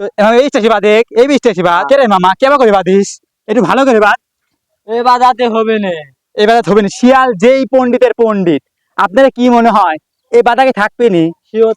এই এই বাদ। কে রে মামা কেবা করে বাদিস? একটু ভালো করে বাদ। এ বাজাতে হবে না। এবারে হবে না। শিয়াল যেই পন্ডিতের পন্ডিত আপনার কি মনে হয়? এই বাদাকে থাকবে নি?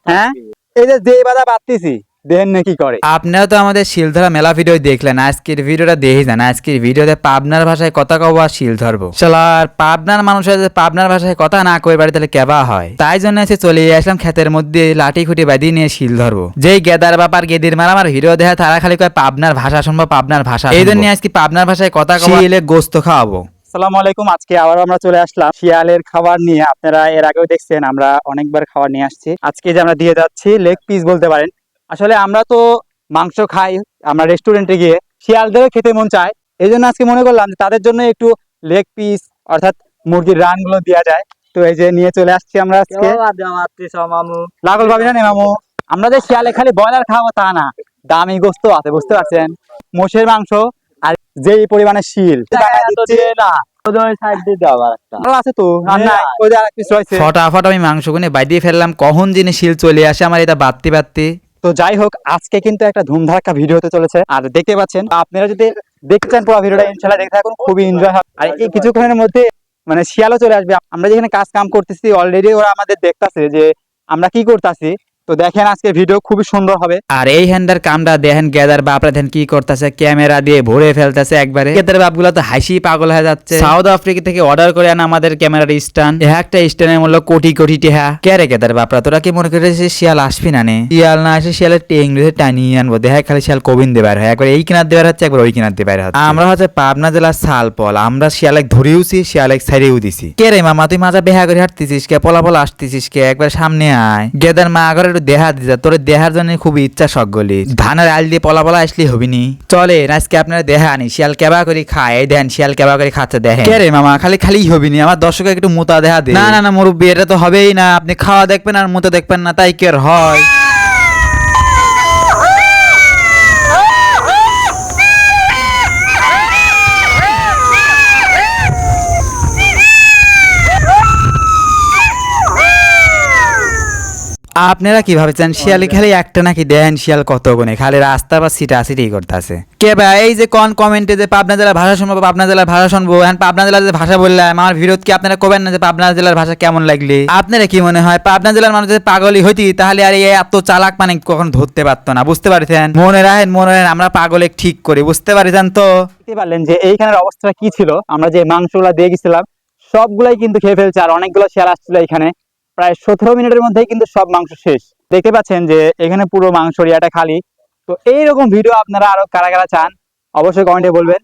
হ্যাঁ? এই যে যে বাদা বাদতেছি দেখেন না কি করে? আপনারা তো আমাদের শিলধরা মেলা ভিডিও দেখলেন আজকের ভিডিওটা দেখে যান। আজকের ভিডিওতে পাবনার ভাষায় কথা কব আর শিল ধরবো। শালার পাবনার মানুষের যদি পাবনার ভাষায় কথা না কই বাড়ি তাহলে কেবা হয়। তাই জন্য এসে চলে আসলাম ক্ষেতের মধ্যে লাঠি খুঁটি বাঁধিয়ে নিয়ে শিল ধরবো। যেই গেদার বাপার গেদির মারা আমার ভিডিও দেখা তারা খালি কয় পাবনার ভাষা শুনব পাবনার ভাষা এই জন্য আজকে পাবনার ভাষায় কথা কব শিলে গোস্ত খাওয়াবো। সালাম আলাইকুম আজকে আবার আমরা চলে আসলাম শিয়ালের খাবার নিয়ে। আপনারা এর আগেও দেখছেন আমরা অনেকবার খাবার নিয়ে আসছি। আজকে যে আমরা দিয়ে যাচ্ছি লেগ পিস বলতে পারেন। আসলে আমরা তো মাংস খাই আমরা রেস্টুরেন্টে গিয়ে শিয়ালদেরও খেতে মন চায়। এই জন্য আজকে মনে করলাম যে তাদের জন্য একটু লেগ পিস অর্থাৎ মুরগির রানগুলো দেওয়া যায়। তো এই যে নিয়ে চলে আসছি আমরা আজকে। লাগল ভাবি না মামু? আমরা যে শিয়ালে খালি ব্রয়লার খাব তা না দামি গোস্ত আছে বুঝতে পারছেন? মোষের মাংস আর যেই পরিমাণে শিল। ফটাফট আমি মাংস গুনে বাইদিয়ে ফেললাম কখন জিনিস শিল চলে আসে আমার এটা বাত্তি বাত্তি তো যাই হোক, আজকে কিন্তু একটা ধুমধাক্কা ভিডিও হতে চলেছে। আর দেখতে পাচ্ছেন, আপনারা যদি দেখতে চান পুরো ভিডিওটা ইনশাল্লাহ দেখতে থাকুন, খুবই এনজয় হবে। আর এই কিছুক্ষণের মধ্যে মানে শিয়ালও চলে আসবে। আমরা যেখানে কাজ কাম করতেছি অলরেডি ওরা আমাদের দেখতেছে যে আমরা কি করতেছি তো দেখেন আজকে ভিডিও খুবই সুন্দর হবে। আর এই হ্যান্ডার কামটা দেখেন গেদার বাপরা দেখেন কি করতেছে ক্যামেরা দিয়ে ভরে ফেলতেছে একবারে। গেদার বাপগুলো তো হাসি পাগল হয়ে যাচ্ছে। সাউথ আফ্রিকা থেকে অর্ডার করে আনা আমাদের ক্যামেরার স্ট্যান্ড একটা স্ট্যান্ডের মূল্য কোটি কোটি টেহা। কে রে গেদার বাপরা, তোরা কি মনে করেছিস শিয়াল আসবি না নে? শিয়াল না আসে শিয়ালের টেং ধরে টানিয়ে আনব। দেখা খালি শিয়াল কবিন দেবার হয়। একবার এই কিনার দেবার হচ্ছে, একবার ওই কিনার দেবার হচ্ছে। আমরা হচ্ছে পাবনা জেলার সালপল আমরা শিয়ালেক ধরেওছি শিয়ালেক ছাড়িয়েও দিছি। কে রে মামা, তুই মাজা বেহা করে হাঁটতেছিস কে? পলা পলা আসতেছিস কে? একবার সামনে আয়। গেদার মা আগরে একটু দেহা দিতে তোর দেহার জন্য খুব ইচ্ছা সকলি ধানের আল দিয়ে পলা পলা আসলে হবি নি। চলে আজকে আপনার দেহা আনি। শিয়াল কেবা করে খায়। এই দেন শিয়াল কেবা করে খাচ্ছে দেখেন কে রে মামা? খালি খালি হবি নি। আমার দর্শক একটু মোতা দেহা দে। না না না মুরব্বী এটা তো হবেই না। আপনি খাওয়া দেখবেন আর মোতা দেখবেন না। তাই কি আর হয়? আপনারা কি ভাবছেন শিয়ালি খালি একটা নাকি দেন শিয়াল কত গুণে? খালি রাস্তা বা সিটা সিটি করতেছে। কে ভাই এই যে কোন কমেন্টে যে পাবনা জেলার ভাষা শুনব পাবনা জেলার ভাষা শুনব এখন পাবনা জেলার যে ভাষা বললাম আমার ভিডিওত কি আপনারা কবেন না যে পাবনা জেলার ভাষা কেমন লাগলি? আপনারা কি মনে হয় পাবনা জেলার মানুষ যদি পাগলই হইতি তাহলে আর এই এত চালাক মানে কখন ধরতে পারতো না বুঝতে পারছেন? মনে রাখেন মনে রাখেন আমরা পাগলে ঠিক করি বুঝতে পারছেন তো? দেখতে পারলেন যে এইখানের অবস্থা কি ছিল? আমরা যে মাংসগুলো দিয়ে গেছিলাম সবগুলাই কিন্তু খেয়ে ফেলছে আর অনেকগুলো শিয়াল আসছিল এখানে প্রায় সতেরো মিনিটের মধ্যেই কিন্তু সব মাংস শেষ। দেখতে পাচ্ছেন যে এখানে পুরো মাংস রিয়াটা খালি। তো এইরকম ভিডিও আপনারা আরও কারা কারা চান, অবশ্যই কমেন্টে বলবেন।